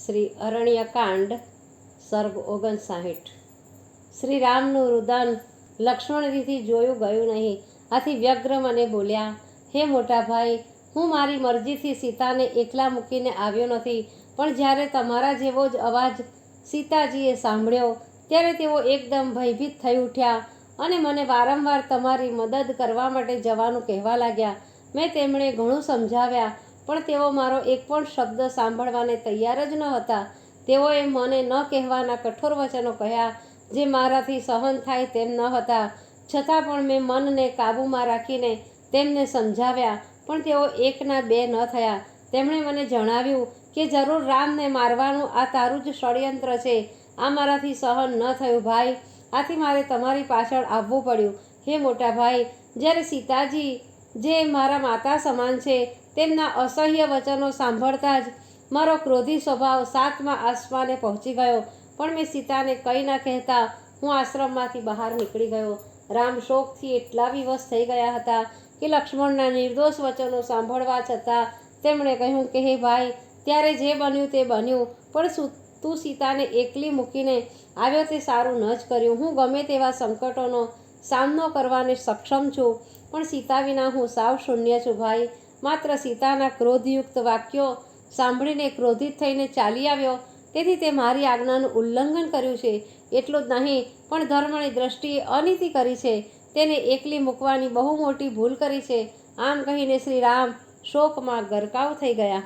શ્રી અરણ્યકાંડ, સર્ગ ઓગણસાહીઠ. શ્રી રામનું રુદન લક્ષ્મણજીથી જોયું ગયું નહીં. આથી વ્યગ્ર મને બોલ્યા, હે મોટા ભાઈ હું મારી મરજીથી સીતાને એકલા મૂકીને આવ્યો નથી, પણ જ્યારે તમારા જેવો જ અવાજ સીતાજીએ સાંભળ્યો, ત્યારે તેઓ એકદમ ભયભીત થઈ ઉઠ્યા અને મને વારંવાર તમારી મદદ કરવા માટે જવાનું કહેવા લાગ્યા. મેં તેમણે ઘણું સમજાવ્યા પણ તેઓ મારો એક પણ શબ્દ સાંભળવાને તૈયાર જ ન હતા. તેઓએ મને ન કહેવાના કઠોર વચનો કહ્યા, જે મારાથી સહન થાય તેમ ન હતા. છતાં પણ મેં મનને કાબૂમાં રાખીને તેમને સમજાવ્યા, પણ તેઓ એકના બે ન થયા. તેમણે મને જણાવ્યું કે જરૂર રામને મારવાનું આ તારું જ ષડયંત્ર છે. આ મારાથી સહન ન થયું ભાઈ. આથી મારે તમારી પાછળ આવવું પડ્યું. હે મોટા ભાઈ, જ્યારે સીતાજી જે મારા માતા સમાન છે, તેમના અસહ્ય વચનો સાંભળતા જ મારો ક્રોધી સ્વભાવ સાતમા આસમાને પહોંચી ગયો. પણ મેં સીતાને કંઈ ના કહેતા હું આશ્રમમાંથી બહાર નીકળી ગયો. રામ શોકથી એટલા વિવશ થઈ ગયા હતા કે લક્ષ્મણના નિર્દોષ વચનો સાંભળવા છતાં તેમણે કહ્યું કે, હે ભાઈ, ત્યારે જે બન્યું તે બન્યું, પણ તું સીતાને એકલી મૂકીને આવ્યો તે સારું ન જ કર્યું. હું ગમે તેવા સંકટોનો સામનો કરવાને સક્ષમ છું. પણ સીતા વિના હું સાવ શૂન્ય છું ભાઈ. માત્ર સીતાના ક્રોધયુક્ત વાક્યો સાંભળીને ક્રોધિત થઈને ચાલી આવ્યો. તેથી તે મારી આજ્ઞાનું ઉલ્લંઘન કર્યું છે. એટલું જ નહીં, પણ ધર્મની દ્રષ્ટિએ અનીતિ કરી છે. તેને એકલી મૂકવાની બહુ મોટી ભૂલ કરી છે. આમ કહીને શ્રી રામ શોકમાં ગરકાવ થઈ ગયા.